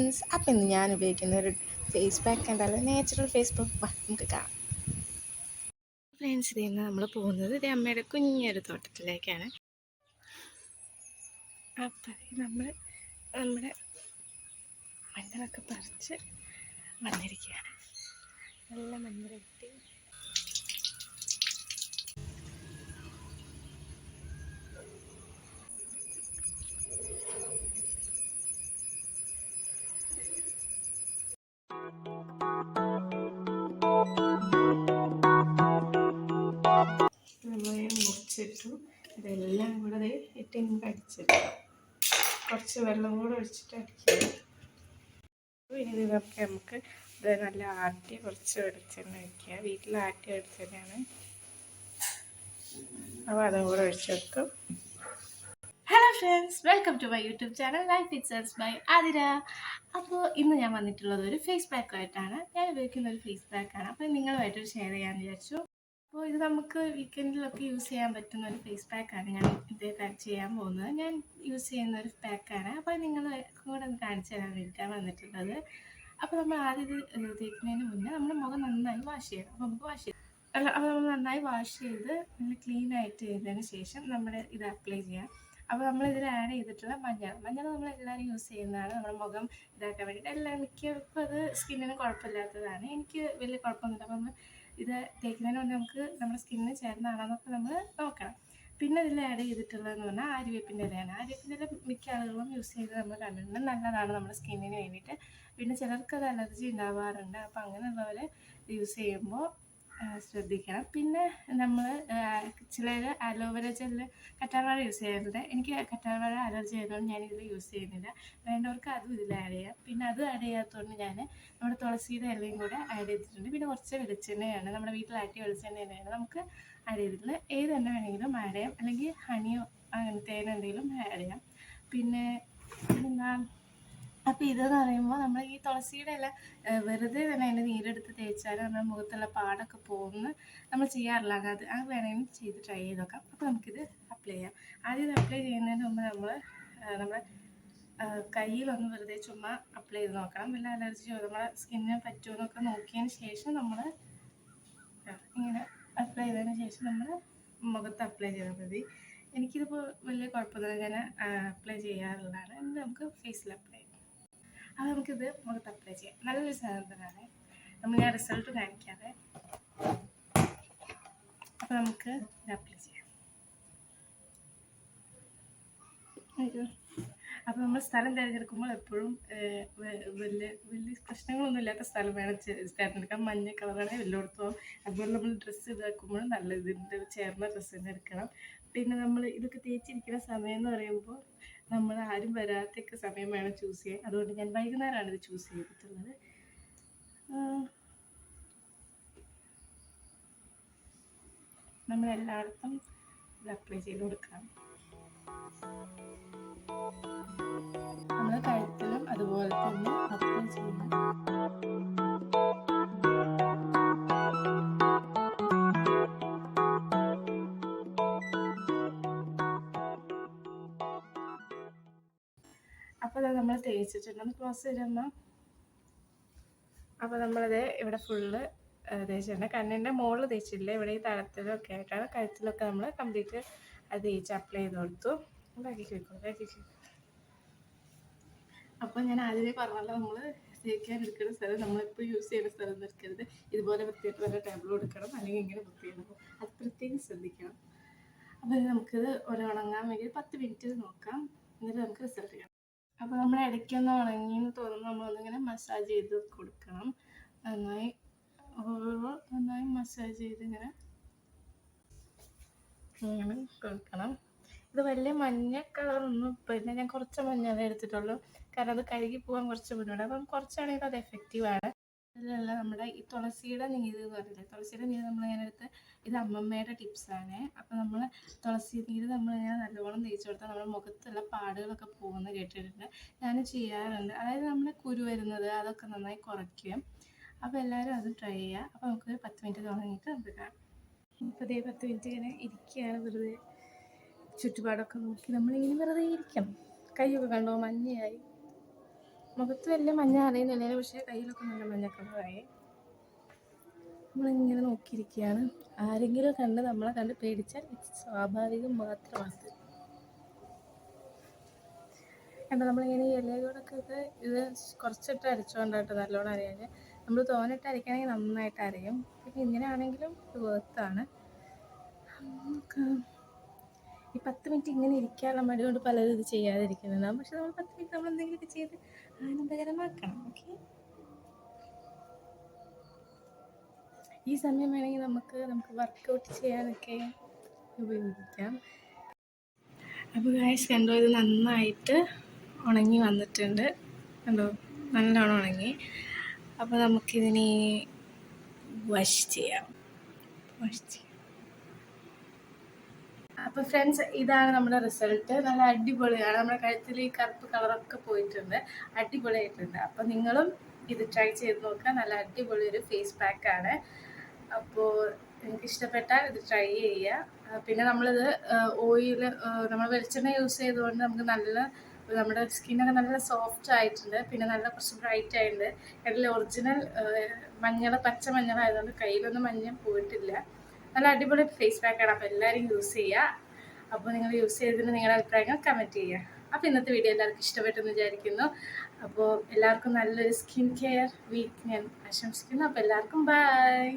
Friends അപ്പം ഇന്ന് ഞാൻ ഉപയോഗിക്കുന്ന ഒരു ഫേസ് പാക്ക് കണ്ടാലോ നാച്ചുറൽ ഫേസ് പാക്ക് നമുക്ക് കാണാം. ഫ്രണ്ട്സ് ഇതിൽ നമ്മൾ പോകുന്നത് ഇത് അമ്മയുടെ കുഞ്ഞൊരു തോട്ടത്തിലേക്കാണ്. അപ്പം നമ്മൾ നമ്മുടെ മണ്ണൊക്കെ പറിച്ച് വന്നിരിക്കുകയാണ്. നല്ല മണ്ണ് കിട്ടി. ഇതെല്ലാം കൂടെ ഇട്ടിങ്ങനെ അടിച്ചെടുക്കാം കുറച്ച് വെള്ളം കൂടെ ഒഴിച്ചിട്ട് അടിക്കുക ഇനി ഇതൊക്കെ നമുക്ക് ഇത് നല്ല ആട്ടി കുറച്ച് വെളിച്ചെണ്ണ വയ്ക്കുക വീട്ടിൽ ആട്ടി വെളിച്ചെണ്ണയാണ്. അപ്പോൾ അതും കൂടെ ഒഴിച്ചെടുക്കും hello friends welcome to my YouTube channel life it's by Athira അപ്പോൾ ഇന്ന് ഞാൻ വന്നിട്ടുള്ളത് ഒരു ഫേസ് പാക്കുമായിട്ടാണ് ഞാൻ ഉപയോഗിക്കുന്ന ഒരു ഫേസ് പാക്കാണ് അപ്പോൾ നിങ്ങളുമായിട്ട് ഷെയർ ചെയ്യാമെന്ന് വിചാരിച്ചു. അപ്പോൾ ഇത് നമുക്ക് വീക്കെൻഡിലൊക്കെ യൂസ് ചെയ്യാൻ പറ്റുന്ന ഒരു ഫേസ് പാക്കാണ് ഞാൻ ഇത് ചെയ്യാൻ പോകുന്നത്. ഞാൻ യൂസ് ചെയ്യുന്ന ഒരു പാക്കാണ് അപ്പോൾ നിങ്ങൾ കൂടെ ഒന്ന് കാണിച്ചു തരാൻ വേണ്ടിയിട്ടാണ് വന്നിട്ടുള്ളത്. അപ്പോൾ നമ്മൾ ആദ്യം ഇത് തേക്കുന്നതിന് മുന്നേ നമ്മുടെ മുഖം നന്നായി വാഷ് ചെയ്യണം. അപ്പോൾ നമുക്ക് വാഷ് ചെയ്യാം അല്ല അപ്പോൾ നമ്മൾ നന്നായി വാഷ് ചെയ്ത് നല്ല ക്ലീൻ ആയിട്ട് ചെയ്തതിന് ശേഷം നമ്മൾ ഇത് അപ്ലൈ ചെയ്യാം. അപ്പോൾ നമ്മൾ ഇതിൽ ആഡ് ചെയ്തിട്ടുള്ള മഞ്ഞൾ. മഞ്ഞൾ നമ്മൾ എല്ലാവരും യൂസ് ചെയ്യുന്നതാണ്. നമ്മുടെ മുഖം ഇതാക്കാൻ വേണ്ടിയിട്ട്. എല്ലാവരും മിക്കവർക്കും അത് സ്കിന്നിന് കുഴപ്പമില്ലാത്തതാണ്. എനിക്ക് വലിയ കുഴപ്പമൊന്നുമില്ല. അപ്പോൾ നമ്മൾ ഇത് തേക്കുന്നതിന് മുന്നേ നമുക്ക് നമ്മുടെ സ്കിന്നിന് ചേർന്നതാണെന്നൊക്കെ നമ്മൾ നോക്കണം. പിന്നെ ഇതിൽ ആഡ് ചെയ്തിട്ടുള്ളതെന്ന് പറഞ്ഞാൽ ആര്യവേപ്പിന്റെ ഇലയാണ്. ആര്യവേപ്പിന്റെ ഇല മിക്ക ആളുകളും യൂസ് ചെയ്ത് നമ്മൾ കണ്ടിട്ടുണ്ട്. നല്ലതാണ് നമ്മുടെ സ്കിന്നിന് വേണ്ടിയിട്ട്. പിന്നെ ചിലർക്ക് അത് അലർജി ഉണ്ടാവാറുണ്ട്. അപ്പോൾ അങ്ങനെയുള്ളവർ യൂസ് ചെയ്യുമ്പോൾ ശ്രദ്ധിക്കണം. പിന്നെ നമ്മൾ ചിലർ അലോവേര ജെല്ല് കറ്റാർവാഴ യൂസ് ചെയ്യുന്നത് എനിക്ക് കറ്റാർവാഴ അലർജി ഞാൻ ഇതിൽ യൂസ് ചെയ്യുന്നില്ല. വേണ്ടവർക്ക് അതും ഇതിൽ ആഡ് ചെയ്യാം. പിന്നെ അത് ആഡ് ചെയ്യാത്തതുകൊണ്ട് ഞാൻ നമ്മുടെ തുളസിയുടെ ഇലയും കൂടെ ആഡ് ചെയ്തിട്ടുണ്ട്. പിന്നെ കുറച്ച് വെളിച്ചെണ്ണയാണ്. നമ്മുടെ വീട്ടിൽ ആട്ടിയ വെളിച്ചെണ്ണ തന്നെയാണ് നമുക്ക് ആഡ് ചെയ്തിട്ടുള്ളത്. ഏത് എണ്ണ വേണമെങ്കിലും ആഡ് ചെയ്യാം. അല്ലെങ്കിൽ ഹണിയോ അങ്ങനത്തെ എന്തെങ്കിലും ആഡ് ചെയ്യാം. പിന്നെ എന്താ അപ്പോൾ ഇതെന്ന് പറയുമ്പോൾ നമ്മൾ ഈ തുളസിയുടെ ഇല വെറുതെ തന്നെ അതിന്റെ നീരെടുത്ത് തേച്ചാൽ നമ്മുടെ മുഖത്തുള്ള പാടൊക്കെ പോകുമെന്ന് നമ്മൾ ചെയ്യാറില്ല. അത് അത് വേണമെങ്കിൽ ചെയ്ത് ട്രൈ ചെയ്ത് നോക്കാം. അപ്പോൾ നമുക്കിത് അപ്ലൈ ചെയ്യാം. ആദ്യം അപ്ലൈ ചെയ്യുന്നതിന് മുമ്പ് നമ്മൾ നമ്മുടെ കയ്യിലൊന്ന് വെറുതെ ചുമ്മാ അപ്ലൈ ചെയ്ത് നോക്കണം. വല്ല അലർജിയോ നമ്മുടെ സ്കിന്നിന് പറ്റുമോ എന്നൊക്കെ നോക്കിയതിന് ശേഷം നമ്മൾ ഇങ്ങനെ അപ്ലൈ ചെയ്തതിന് ശേഷം നമ്മൾ മുഖത്ത് അപ്ലൈ ചെയ്താൽ മതി. എനിക്കിതിപ്പോൾ വലിയ കുഴപ്പമൊന്നുമില്ല. ഞാൻ അപ്ലൈ ചെയ്യാറുള്ളതാണ്. നമുക്ക് ഫേസിൽ അപ്ലൈ ചെയ്യാം. അത് നമുക്കിത് മുഖത്ത് അപ്ലൈ ചെയ്യാം. നല്ലൊരു സാധനമാണ്. നമ്മൾ ഞാൻ റിസൾട്ട് കാണിക്കാതെ. അപ്പം നമുക്ക് ഇത് അപ്ലൈ ചെയ്യാം. അപ്പോൾ നമ്മൾ സ്ഥലം തിരഞ്ഞെടുക്കുമ്പോൾ എപ്പോഴും വലിയ വലിയ പ്രശ്നങ്ങളൊന്നും ഇല്ലാത്ത സ്ഥലം വേണം. തിരഞ്ഞെടുക്കാൻ മഞ്ഞ കളറാണ് എല്ലായിടത്തും അതുപോലെ നമ്മൾ ഡ്രസ്സ് ഇതാക്കുമ്പോഴും നല്ല ഇതിന്റെ ചേർന്ന ഡ്രസ്സ് തന്നെ എടുക്കണം. പിന്നെ നമ്മൾ ഇതൊക്കെ തേച്ചിരിക്കുന്ന സമയം എന്ന് പറയുമ്പോൾ നമ്മൾ ആരും വരാത്തൊക്കെ സമയം വേണം ചൂസ് ചെയ്യാൻ. അതുകൊണ്ട് ഞാൻ വൈകുന്നേരമാണ് ഇത് ചൂസ് ചെയ്തിട്ടുള്ളത്. നമ്മളെല്ലായിടത്തും ഇത് അപ്ലൈ ചെയ്ത് കൊടുക്കണം. നമ്മൾ കഴുത്തിലും അതുപോലെ അപ്പോൾ അത് നമ്മൾ തേച്ചിട്ടുണ്ട് ക്ലോസ് ചെയ്തമ്മ അപ്പോൾ നമ്മളത് ഇവിടെ ഫുള്ള് തേച്ചിട്ടുണ്ട്. കണ്ണിന്റെ മുകളിൽ തേച്ചിട്ടില്ല? ഇവിടെ ഈ തലത്തിലൊക്കെ ആയിട്ടാണ് കഴുത്തിലൊക്കെ നമ്മൾ കംപ്ലീറ്റ് അത് തേച്ച് അപ്ലൈ ചെയ്ത് കൊടുത്തു. ബാക്കി കഴിക്കും ബാക്കി കഴിക്കും അപ്പോൾ ഞാൻ ആദ്യമേ പറഞ്ഞല്ലോ നമ്മൾ തേക്കാൻ എടുക്കുന്ന സ്ഥലം നമ്മളിപ്പോൾ യൂസ് ചെയ്യുന്ന സ്ഥലം എടുക്കരുത് ഇതുപോലെ വൃത്തിയായിട്ട് വല്ല ടേബിൾ കൊടുക്കണം. അല്ലെങ്കിൽ ഇങ്ങനെ വൃത്തിയാണ് അത് പ്രത്യേകം ശ്രദ്ധിക്കണം. അപ്പോൾ നമുക്കിത് ഒരു ഉണങ്ങാൻ വേണ്ടി പത്ത് മിനിറ്റ് നോക്കാം. എന്നിട്ട് നമുക്ക് റിസൾട്ട് ചെയ്യാം അപ്പോൾ നമ്മൾ ഇടയ്ക്ക് ഒന്ന് ഉണങ്ങി എന്ന് തോന്നുമ്പോൾ നമ്മളൊന്നിങ്ങനെ മസാജ് ചെയ്ത് കൊടുക്കണം. നന്നായി നന്നായി മസാജ് ചെയ്ത് ഇങ്ങനെ ഇങ്ങനെ കൊടുക്കണം. ഇത് വലിയ മഞ്ഞ കളറൊന്നും പിന്നെ ഞാൻ കുറച്ച് മഞ്ഞളേ എടുത്തിട്ടുള്ളൂ. കാരണം അത് കഴുകി പോകാൻ കുറച്ച് ബുദ്ധിമുട്ടാണ് അപ്പം കുറച്ചാണെങ്കിൽ അത് എഫക്റ്റീവാണ് അതിലല്ല നമ്മുടെ ഈ തുളസിയുടെ നീര് എന്ന് പറഞ്ഞില്ലേ? തുളസിയുടെ നീര് നമ്മളിങ്ങനെ എടുത്ത് ഇത് അമ്മമ്മയുടെ ടിപ്സാണ് അപ്പം നമ്മൾ തുളസി നീര് നമ്മൾ നമ്മളിങ്ങനെ നല്ലോണം തേച്ച് കൊടുത്താൽ നമ്മുടെ മുഖത്തുള്ള പാടുകളൊക്കെ പോകുമെന്ന് കേട്ടിട്ടുണ്ട്. ഞാൻ ചെയ്യാറുണ്ട്. അതായത് നമ്മൾ കുരു വരുന്നത് അതൊക്കെ നന്നായി കുറയ്ക്കും. അപ്പോൾ എല്ലാവരും അത് ട്രൈ ചെയ്യുക അപ്പോൾ നമുക്ക് പത്ത് മിനിറ്റ് തുടങ്ങിയിട്ട് നമുക്ക് കാണാം. ഇപ്പോൾ ഇതേ പത്ത് മിനിറ്റ് ഇങ്ങനെ ഇരിക്കുകയാണ് വെറുതെ ചുറ്റുപാടൊക്കെ നോക്കി. നമ്മളിങ്ങനെ വെറുതെ ഇരിക്കണം. കൈയൊക്കെ കണ്ടോ? മഞ്ഞയായി. മുഖത്ത് വലിയ മഞ്ഞ അറിയുന്നില്ല പക്ഷേ കയ്യിലൊക്കെ നല്ല മഞ്ഞ കളറായി നമ്മളിങ്ങനെ നോക്കിയിരിക്കുകയാണ്. ആരെങ്കിലും കണ്ട് നമ്മളെ കണ്ട് പേടിച്ചാൽ സ്വാഭാവികം മാത്രമാണ്. കണ്ടോ നമ്മളിങ്ങനെ ഈ ഇലയോടൊക്കെ ഇത് കുറച്ചിട്ട് അരച്ചുകൊണ്ടായിട്ട് നല്ലോണം അറിയാൻ നമ്മൾ തോന്നിട്ട് അരയ്ക്കുകയാണെങ്കിൽ നന്നായിട്ട് അറിയും പിന്നെ ഇങ്ങനെ ആണെങ്കിലും ഇത് വേർത്താണ് നമുക്ക് ഈ പത്ത് മിനിറ്റ് ഇങ്ങനെ ഇരിക്കാനുള്ള മടി കൊണ്ട് പലരും ഇത് ചെയ്യാതിരിക്കുന്നതാണ് പക്ഷെ നമ്മൾ പത്ത് മിനിറ്റ് നമ്മൾ എന്തെങ്കിലുമൊക്കെ ചെയ്ത് ആനന്ദകരമാക്കണം ഓക്കെ ഈ സമയം വേണമെങ്കിൽ നമുക്ക് നമുക്ക് വർക്കൗട്ട് ചെയ്യാനൊക്കെ ഉപയോഗിക്കാം. അപ്പോൾ ഗായസ് കണ്ടോ ഇത് നന്നായിട്ട് ഉണങ്ങി വന്നിട്ടുണ്ട്. കണ്ടോ നല്ലോണം ഉണങ്ങി. അപ്പോൾ നമുക്കിതിനെ വാഷ് ചെയ്യാം. വാഷ് ചെയ്യാം. അപ്പോൾ ഫ്രണ്ട്സ് ഇതാണ് നമ്മുടെ റിസൾട്ട് നല്ല അടിപൊളിയാണ് നമ്മുടെ കഴുത്തിൽ ഈ കറുപ്പ് കളറൊക്കെ പോയിട്ടുണ്ട്. അടിപൊളിയായിട്ടുണ്ട്. അപ്പോൾ നിങ്ങളും ഇത് ട്രൈ ചെയ്ത് നോക്കുക. നല്ല അടിപൊളി ഒരു ഫേസ് പാക്ക് ആണ്. അപ്പോൾ നിങ്ങൾക്ക് ഇഷ്ടപ്പെട്ടാൽ ഇത് ട്രൈ ചെയ്യുക. പിന്നെ നമ്മളിത് ഓയിൽ നമ്മൾ വെളിച്ചെണ്ണ യൂസ് ചെയ്തുകൊണ്ട് നമുക്ക് നല്ല നമ്മുടെ സ്കിന്നൊക്കെ നല്ല സോഫ്റ്റ് ആയിട്ടുണ്ട്. പിന്നെ നല്ല കുറച്ച് ബ്രൈറ്റ് ആയിട്ടുണ്ട്. അതിൽ ഒറിജിനൽ മഞ്ഞൾ പച്ച മഞ്ഞളായതുകൊണ്ട് കയ്യിലൊന്നും മഞ്ഞ പോയിട്ടില്ല. നല്ല അടിപൊളി ഫേസ് പാക്കാണ് അപ്പോൾ എല്ലാവരും യൂസ് ചെയ്യുക അപ്പോൾ നിങ്ങൾ യൂസ് ചെയ്തതിന് നിങ്ങളുടെ അഭിപ്രായങ്ങൾ കമന്റ് ചെയ്യുക അപ്പോൾ ഇന്നത്തെ വീഡിയോ എല്ലാവർക്കും ഇഷ്ടപ്പെട്ടെന്ന് വിചാരിക്കുന്നു. അപ്പോൾ എല്ലാവർക്കും നല്ലൊരു സ്കിൻ കെയർ വീക്ക് ഞാൻ ആശംസിക്കുന്നു. അപ്പോൾ എല്ലാവർക്കും ബൈ